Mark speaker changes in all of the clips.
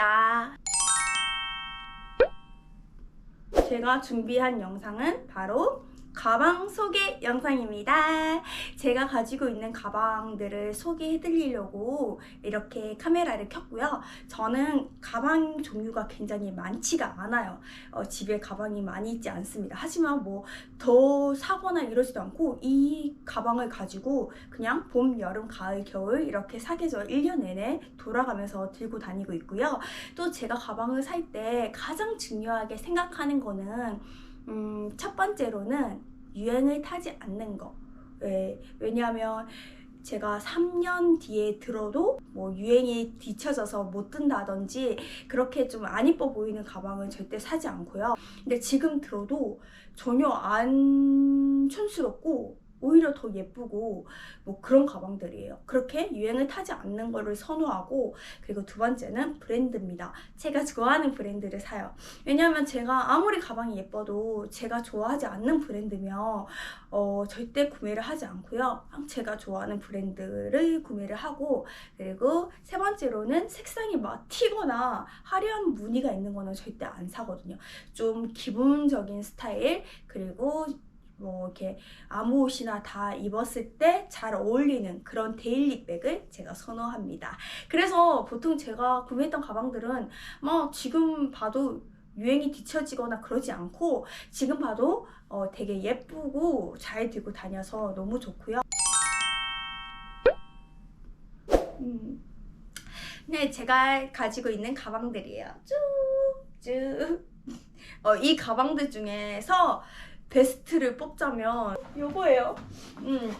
Speaker 1: 도로시입니다. 제가 준비한 영상은 바로 가방 소개 영상입니다. 제가 가지고 있는 가방들을 소개해 드리려고 이렇게 카메라를 켰고요. 저는 가방 종류가 굉장히 많지가 않아요. 어, 집에 가방이 많이 있지 않습니다. 하지만 뭐 더 사거나 이러지도 않고 이 가방을 가지고 그냥 봄, 여름, 가을, 겨울 이렇게 사계절 1년 내내 돌아가면서 들고 다니고 있고요. 또 제가 가방을 살 때 가장 중요하게 생각하는 거는 음, 첫 번째로는 유행을 타지 않는 거. 왜, 왜냐하면 제가 3년 뒤에 들어도 뭐 유행이 뒤쳐져서 못 든다든지 그렇게 좀 안 이뻐 보이는 가방은 절대 사지 않고요. 근데 지금 들어도 전혀 안 촌스럽고 오히려 더 예쁘고 뭐 그런 가방들이에요. 그렇게 유행을 타지 않는 거를 선호하고 그리고 두 번째는 브랜드입니다. 제가 좋아하는 브랜드를 사요. 왜냐하면 제가 아무리 가방이 예뻐도 제가 좋아하지 않는 브랜드면 어, 절대 구매를 하지 않고요. 제가 좋아하는 브랜드를 구매를 하고 그리고 세 번째로는 색상이 막 튀거나 화려한 무늬가 있는 거는 절대 안 사거든요. 좀 기본적인 스타일 그리고 뭐 이렇게 아무 옷이나 다 입었을 때 잘 어울리는 그런 데일리 백을 제가 선호합니다. 그래서 보통 제가 구매했던 가방들은 뭐 지금 봐도 유행이 뒤처지거나 그러지 않고 지금 봐도 어, 되게 예쁘고 잘 들고 다녀서 너무 좋고요. 음. 네, 제가 가지고 있는 가방들이에요. 쭉쭉. 어, 이 가방들 중에서 베스트를 뽑자면 요거예요. 음.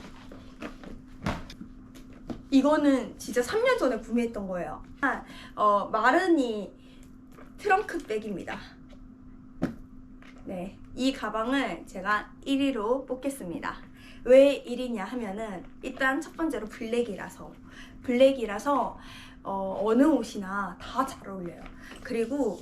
Speaker 1: 이거는 진짜 3년 전에 구매했던 거예요. 어, 마르니 트렁크 백입니다. 네. 이 가방을 제가 1위로 뽑겠습니다. 왜 1위냐 하면은 일단 첫 번째로 블랙이라서 블랙이라서 어, 어느 옷이나 다 잘 어울려요. 그리고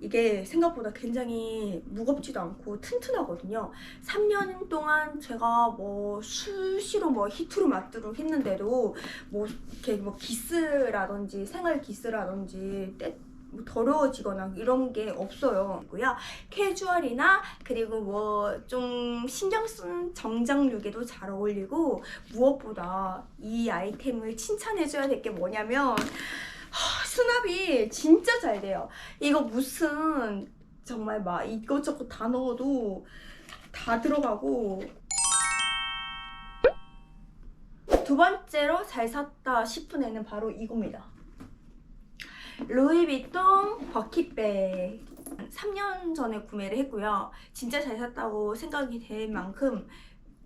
Speaker 1: 이게 생각보다 굉장히 무겁지도 않고 튼튼하거든요. 3년 동안 제가 뭐 수시로 뭐 히트로 맞도록 했는데도 뭐 이렇게 뭐 기스라든지 생활 기스라든지 때 뭐 더러워지거나 이런 게 없어요. 고요 캐주얼이나 그리고 뭐 좀 신경 쓴 정장룩에도 잘 어울리고 무엇보다 이 아이템을 칭찬해줘야 될 게 뭐냐면 하, 수납이 진짜 잘 돼요. 이거 무슨 정말 막 이것저것 다 넣어도 다 들어가고 두 번째로 잘 샀다 싶은 애는 바로 이겁니다. 루이비통 버킷백 3년 전에 구매를 했고요. 진짜 잘 샀다고 생각이 될 만큼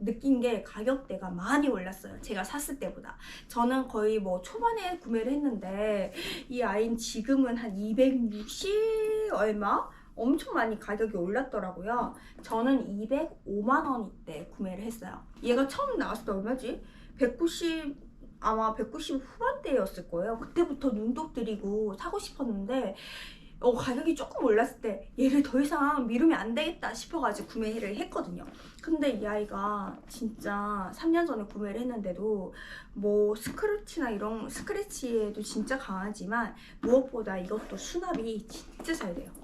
Speaker 1: 느낀 게 가격대가 많이 올랐어요. 제가 샀을 때보다. 저는 거의 뭐 초반에 구매를 했는데 이 아이는 지금은 한 260 얼마? 엄청 많이 가격이 올랐더라고요. 저는 205만 원이때 구매를 했어요. 얘가 처음 나왔을 때 얼마지? 190 아마 190 후반대였을 거예요. 그때부터 눈독 들이고 사고 싶었는데 어, 가격이 조금 올랐을 때 얘를 더 이상 미루면 안 되겠다 싶어가지고 구매를 했거든요. 근데 이 아이가 진짜 3년 전에 구매를 했는데도 뭐 스크래치나 이런 스크래치에도 진짜 강하지만 무엇보다 이것도 수납이 진짜 잘 돼요.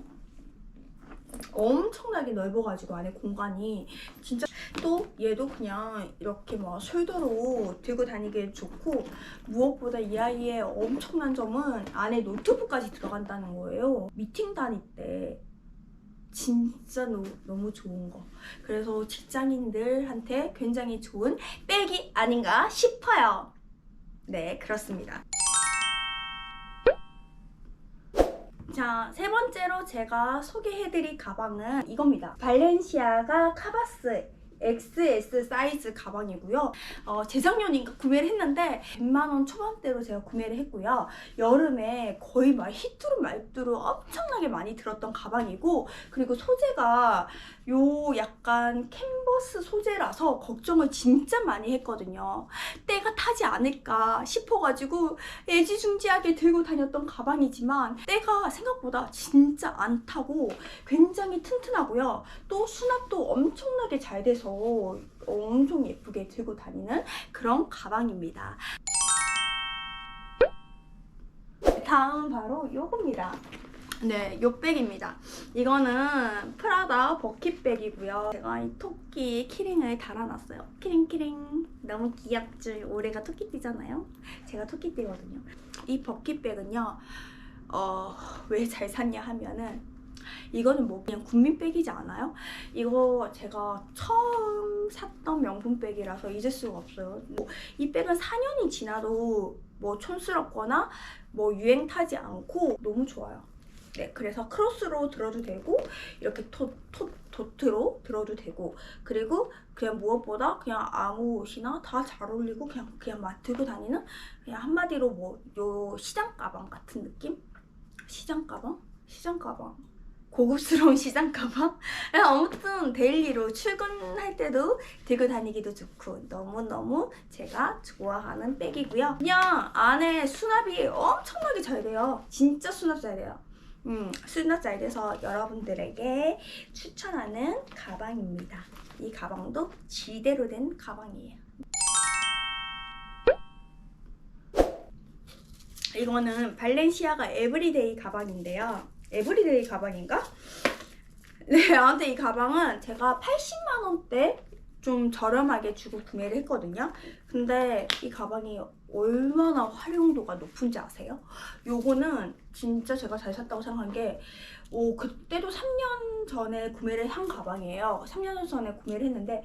Speaker 1: 엄청나게 넓어가지고 안에 공간이 진짜 또 얘도 그냥 이렇게 막 숄더로 들고 다니기 좋고 무엇보다 이 아이의 엄청난 점은 안에 노트북까지 들어간다는 거예요. 미팅 다닐 때 진짜 너, 너무 좋은 거. 그래서 직장인들한테 굉장히 좋은 백이 아닌가 싶어요. 네 그렇습니다 자, 세 번째로 제가 소개해드릴 가방은 이겁니다. 발렌시아가 카바스 XS 사이즈 가방이고요. 어, 재작년인가 구매를 했는데 100만원 초반대로 제가 구매를 했고요. 여름에 거의 막 히트로 말뚜로 엄청나게 많이 들었던 가방이고 그리고 소재가 요 약간 캔버스 소재라서 걱정을 진짜 많이 했거든요. 때가 타지 않을까 싶어가지고 애지중지하게 들고 다녔던 가방이지만 때가 생각보다 진짜 안 타고 굉장히 튼튼하고요. 또 수납도 엄청나게 잘 돼서 엄청 예쁘게 들고 다니는 그런 가방입니다. 다음 바로 요겁니다. 네, 요 백입니다. 이거는 프라다 버킷백이고요. 제가 이 토끼 키링을 달아놨어요. 키링 키링 너무 귀엽죠? 올해가 토끼띠잖아요. 제가 토끼띠거든요. 이 버킷백은요. 어, 왜 잘 샀냐 하면은 이거는 뭐 그냥 국민백이지 않아요? 이거 제가 처음 샀던 명품백이라서 잊을 수가 없어요. 뭐 이 백은 4년이 지나도 뭐 촌스럽거나 뭐 유행 타지 않고 너무 좋아요. 네, 그래서 크로스로 들어도 되고 이렇게 토, 토, 도트로 들어도 되고 그리고 그냥 무엇보다 그냥 아무 옷이나 다 잘 어울리고 그냥 그냥 막 들고 다니는 그냥 한마디로 뭐 요 시장 가방 같은 느낌? 시장 가방? 시장 가방. 고급스러운 시장 가방? 아무튼 데일리로 출근할 때도 들고 다니기도 좋고 너무너무 제가 좋아하는 백이고요. 그냥 안에 수납이 엄청나게 잘 돼요. 진짜 수납 잘 돼요. 음, 수납 잘 돼서 여러분들에게 추천하는 가방입니다. 이 가방도 지대로 된 가방이에요. 이거는 발렌시아가 에브리데이 가방인데요. 에브리데이 가방인가? 네, 아무튼 이 가방은 제가 80만 원대 좀 저렴하게 주고 구매를 했거든요. 근데 이 가방이 얼마나 활용도가 높은지 아세요? 요거는 진짜 제가 잘 샀다고 생각한 게, 오, 그때도 3년 전에 구매를 한 가방이에요. 3년 전에 구매를 했는데,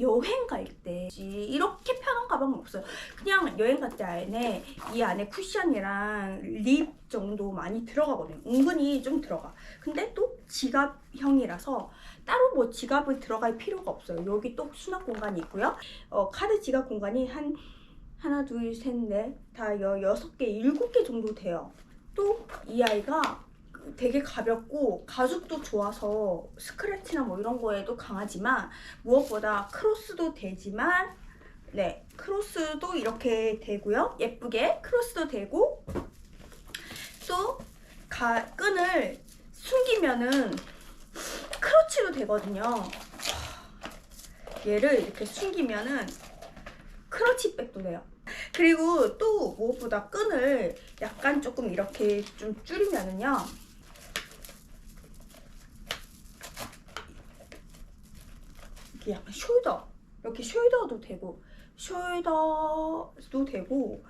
Speaker 1: 여행 갈 때 이렇게 편한 가방은 없어요. 그냥 여행 갈 때 안에 이 안에 쿠션이랑 립 정도 많이 들어가거든요. 은근히 좀 들어가. 근데 또 지갑형이라서 따로 뭐 지갑을 들어갈 필요가 없어요. 여기 또 수납 공간이 있고요. 어, 카드 지갑 공간이 한 하나, 둘, 셋, 넷, 다 여, 여섯 개, 일곱 개 정도 돼요. 또 이 아이가 되게 가볍고 가죽도 좋아서 스크래치나 뭐 이런 거에도 강하지만 무엇보다 크로스도 되지만 네 크로스도 이렇게 되고요. 예쁘게 크로스도 되고. 또 가, 끈을 숨기면은 크로치도 되거든요. 얘를 이렇게 숨기면은 크러치 백도 돼요. 그리고 또 무엇보다 끈을 약간 조금 이렇게 좀 줄이면은요 이렇게 약간 숄더. 이렇게 숄더도 되고 숄더도 되고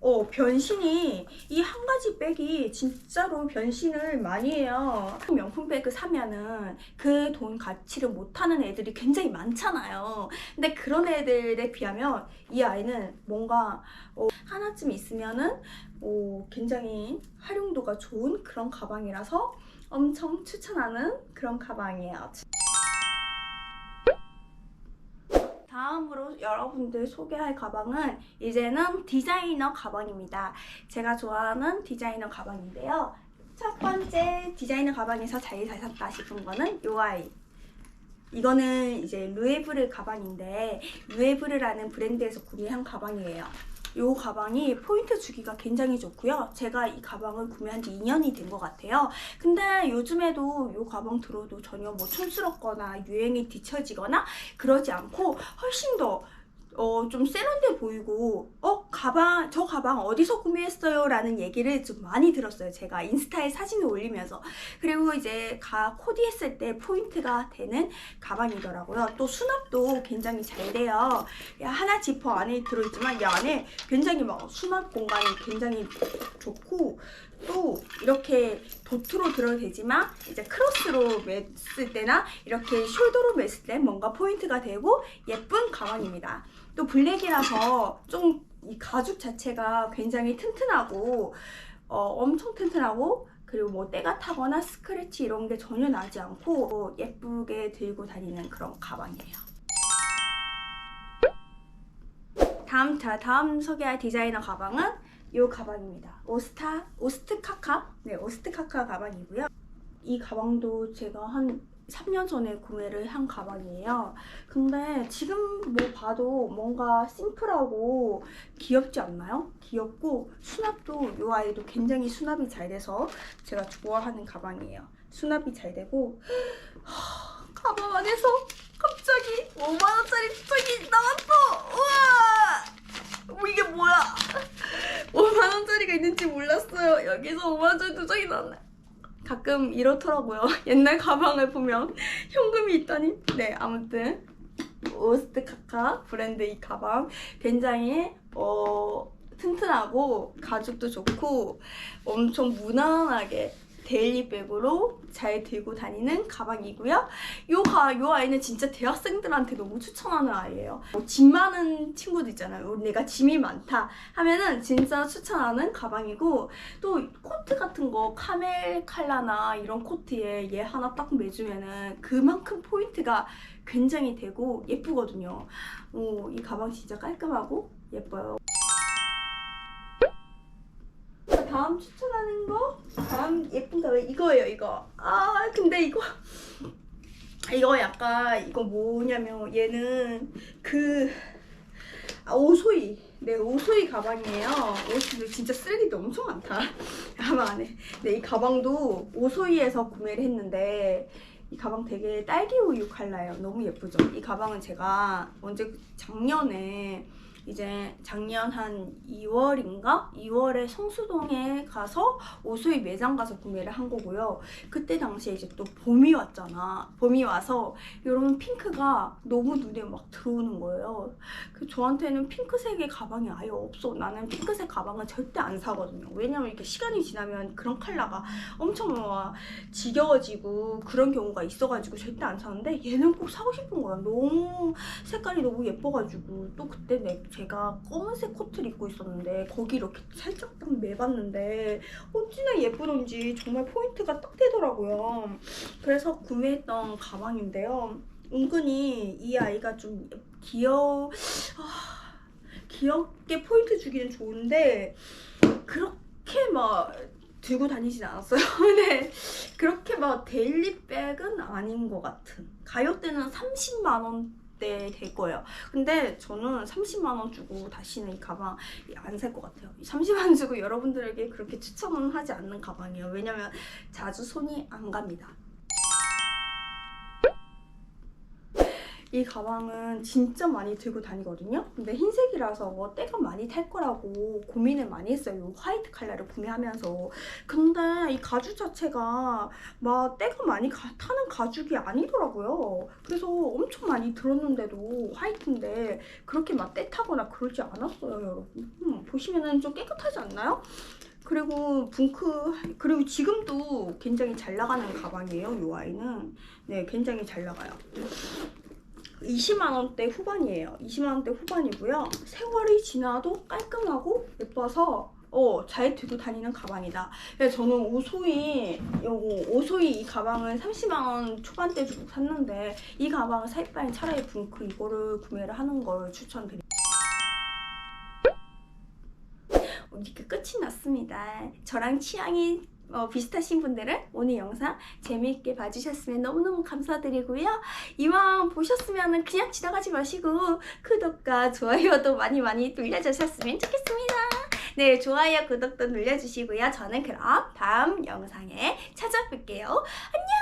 Speaker 1: 어 변신이 이 한 가지 백이 진짜로 변신을 많이 해요. 명품 백을 사면은 그 돈 가치를 못하는 애들이 굉장히 많잖아요. 근데 그런 애들에 비하면 이 아이는 뭔가 어, 하나쯤 있으면은 어, 굉장히 활용도가 좋은 그런 가방이라서 엄청 추천하는 그런 가방이에요 다음으로 여러분들 소개할 가방은 이제는 디자이너 가방입니다. 제가 좋아하는 디자이너 가방인데요. 첫 번째 디자이너 가방에서 제일 잘 샀다 싶은 거는 요 아이. 이거는 이제 루에브르 가방인데 루에브르라는 브랜드에서 구매한 가방이에요. 요 가방이 포인트 주기가 굉장히 좋고요. 제가 이 가방을 구매한 지 2년이 된 것 같아요. 근데 요즘에도 요 가방 들어도 전혀 뭐 촌스럽거나 유행이 뒤처지거나 그러지 않고 훨씬 더 어, 좀 세련돼 보이고, 어, 가방, 저 가방 어디서 구매했어요? 라는 얘기를 좀 많이 들었어요. 제가 인스타에 사진을 올리면서. 그리고 이제 가 코디 했을 때 포인트가 되는 가방이더라고요. 또 수납도 굉장히 잘 돼요. 야, 하나 지퍼 안에 들어있지만 이 안에 굉장히 막 수납 공간이 굉장히 좋고, 또 이렇게 도트로 들어도 되지만 이제 크로스로 맸을 때나 이렇게 숄더로 맸을 때 뭔가 포인트가 되고 예쁜 가방입니다. 또 블랙이라서 좀 이 가죽 자체가 굉장히 튼튼하고 어, 엄청 튼튼하고 그리고 뭐 때가 타거나 스크래치 이런 게 전혀 나지 않고 어, 예쁘게 들고 다니는 그런 가방이에요. 다음 자 다음 소개할 디자이너 가방은 이 가방입니다. 오스타 오스트 카카 네 오스트 카카 가방이고요. 이 가방도 제가 한 3년 전에 구매를 한 가방이에요. 근데 지금 뭐 봐도 뭔가 심플하고 귀엽지 않나요? 귀엽고 수납도 이 아이도 굉장히 수납이 잘 돼서 제가 좋아하는 가방이에요. 수납이 잘 되고 하, 가방 안에서 갑자기 5만 원짜리 투정이 나왔어. 우와! 뭐 이게 뭐야? 5만 원짜리가 있는지 몰랐어요. 여기서 5만원 누적이 나왔네. 가끔 이렇더라고요. 옛날 가방을 보면 현금이 있다니. 네, 아무튼 오스트 카카 브랜드 이 가방 굉장히 어 튼튼하고 가죽도 좋고 엄청 무난하게 데일리백으로 잘 들고 다니는 가방이고요. 요, 가, 요 아이는 진짜 대학생들한테 너무 추천하는 아이예요. 뭐 짐 많은 친구들 있잖아요. 어, 내가 짐이 많다 하면은 진짜 추천하는 가방이고 또 코트 같은 거 카멜 칼라나 이런 코트에 얘 하나 딱 매주면은 그만큼 포인트가 굉장히 되고 예쁘거든요. 오, 이 가방 진짜 깔끔하고 예뻐요. 거 다음 예쁜 가방 이거예요 이거. 아 근데 이거 이거 약간 이거 뭐냐면 얘는 그 아, 오소이 네 오소이 가방이에요. 오소이 진짜 쓰레기도 엄청 많다. 아마 안 해. 네이 가방도 오소이에서 구매를 했는데 이 가방 되게 딸기 우유 컬러예요. 너무 예쁘죠? 이 가방은 제가 언제 작년에 이제 작년 한 2월인가? 2월에 성수동에 가서 오소이 매장 가서 구매를 한 거고요. 그때 당시에 이제 또 봄이 왔잖아. 봄이 와서 이런 핑크가 너무 눈에 막 들어오는 거예요. 그 저한테는 핑크색의 가방이 아예 없어. 나는 핑크색 가방은 절대 안 사거든요. 왜냐면 이렇게 시간이 지나면 그런 컬러가 엄청 막 지겨워지고 그런 경우가 있어가지고 절대 안 사는데 얘는 꼭 사고 싶은 거야. 너무 색깔이 너무 예뻐가지고 또 그때 내, 제가 검은색 코트를 입고 있었는데 거기 이렇게 살짝 딱 매봤는데 어찌나 예쁘던지 정말 포인트가 딱 되더라고요. 그래서 구매했던 가방인데요. 은근히 이 아이가 좀 귀여워 아, 귀엽게 포인트 주기는 좋은데 그렇게 막 들고 다니진 않았어요. 근데 그렇게 막 데일리백은 아닌 것 같은. 가격대는 30만 원 대될 거예요. 근데 저는 30만 원 주고 다시는 이 가방 안 살 것 같아요. 30만 원 주고 여러분들에게 그렇게 추천은 하지 않는 가방이에요. 왜냐면 자주 손이 안 갑니다. 이 가방은 진짜 많이 들고 다니거든요. 근데 흰색이라서 뭐 때가 많이 탈 거라고 고민을 많이 했어요. 이 화이트 컬러를 구매하면서. 근데 이 가죽 자체가 막 때가 많이 가- 타는 가죽이 아니더라고요. 그래서 엄청 많이 들었는데도 화이트인데 그렇게 막 때 타거나 그러지 않았어요, 여러분. 음, 보시면은 좀 깨끗하지 않나요? 그리고 붕크 그리고 지금도 굉장히 잘 나가는 가방이에요. 이 아이는 네 굉장히 잘 나가요. 20만 원대 후반이에요. 20만 원대 후반이고요. 세월이 지나도 깔끔하고 예뻐서 어, 잘 들고 다니는 가방이다. 저는 오소이 요거 오소이 이 가방을 30만 원 초반대 주고 샀는데 이 가방을 살 바엔 차라리 붕크 이거를 구매를 하는 걸 추천드립니다. 이렇게 끝이 났습니다. 저랑 취향이 어, 비슷하신 분들은 오늘 영상 재미있게 봐주셨으면 너무너무 감사드리고요. 이왕 보셨으면 그냥 지나가지 마시고 구독과 좋아요도 많이 많이 눌러주셨으면 좋겠습니다. 네, 좋아요, 구독도 눌러주시고요. 저는 그럼 다음 영상에 찾아뵐게요. 안녕!